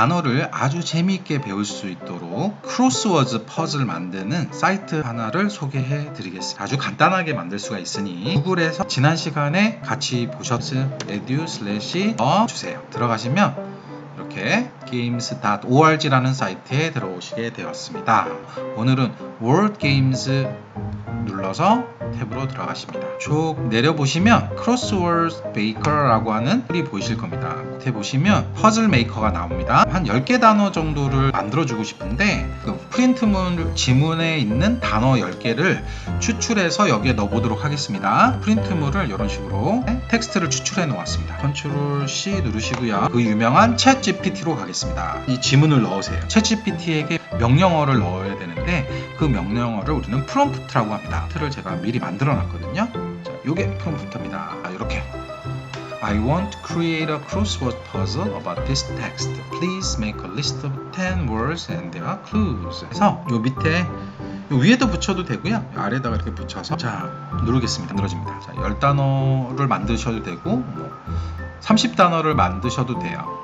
단어를 아주 재미있게 배울 수 있도록 크로스워드 퍼즐 만드는 사이트 하나를 소개해 드리겠습니다. 아주 간단하게 만들 수가 있으니 구글에서 지난 시간에 같이 보셨을 edu 어 주세요. 들어가시면 이렇게 games.org라는 사이트에 들어오시게 되었습니다. 오늘은 World Games 눌러서 탭으로 들어가십니다. 쭉 내려보시면 크로스워드 베이커라고 하는 글이 보이실 겁니다. 밑에 보시면 퍼즐 메이커가 나옵니다. 한 10개 단어 정도를 만들어주고 싶은데 그 프린트문 지문에 있는 단어 10개를 추출해서 여기에 넣어보도록 하겠습니다. 프린트물을 이런 식으로 텍스트를 추출해 놓았습니다. 컨트롤 C 누르시고요. 그 유명한 챗 GPT로 가겠습니다. 이 지문을 넣으세요. 챗 GPT에게 명령어를 넣어야 되는데 그 명령어를 우리는 프롬프트라고 합니다. 프롬프트를 제가 미리 만들어 놨거든요. 자, 요게 프롬프트입니다. 아, 이렇게 I want to create a crossword puzzle about this text. Please make a list of 10 words and their clues. 그래서 요 밑에 요 위에도 붙여도 되고요. 요 아래다가 이렇게 붙여서 자 누르겠습니다. 늘어집니다. 자, 10단어를 만드셔도 되고 뭐 30단어를 만드셔도 돼요.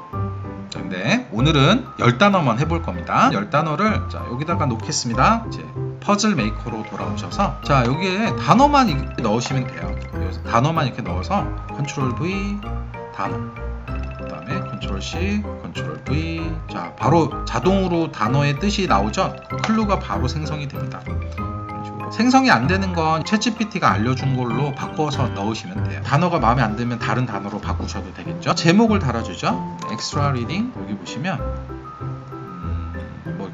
자, 근데 오늘은 10단어만 해볼 겁니다. 10단어를 자, 여기다가 놓겠습니다. 이제 퍼즐 메이커로 돌아오셔서 자 여기에 단어만 이렇게 넣으시면 돼요. 여기서 단어만 이렇게 넣어서 컨트롤 V 단어 그 다음에 컨트롤 C 컨트롤 V 자 바로 자동으로 단어의 뜻이 나오죠. 클루가 바로 생성이 됩니다. 식으로. 생성이 안 되는 건 챗GPT가 알려준 걸로 바꿔서 넣으시면 돼요. 단어가 마음에 안 들면 다른 단어로 바꾸셔도 되겠죠. 제목을 달아주죠. 엑스트라 리딩 여기 보시면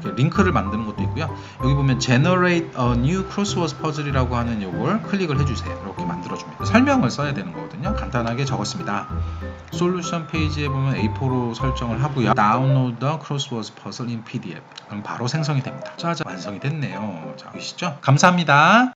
이렇게 링크를 만드는 것도 있고요. 여기 보면 generate a new crossword puzzle이라고 하는 요걸 클릭을 해주세요. 이렇게 만들어줍니다. 설명을 써야 되는 거거든요. 간단하게 적었습니다. 솔루션 페이지에 보면 A4로 설정을 하고요. The crossword puzzle in PDF. 그럼 바로 생성이 됩니다. 짜자 완성이 됐네요. 자 보이시죠? 감사합니다.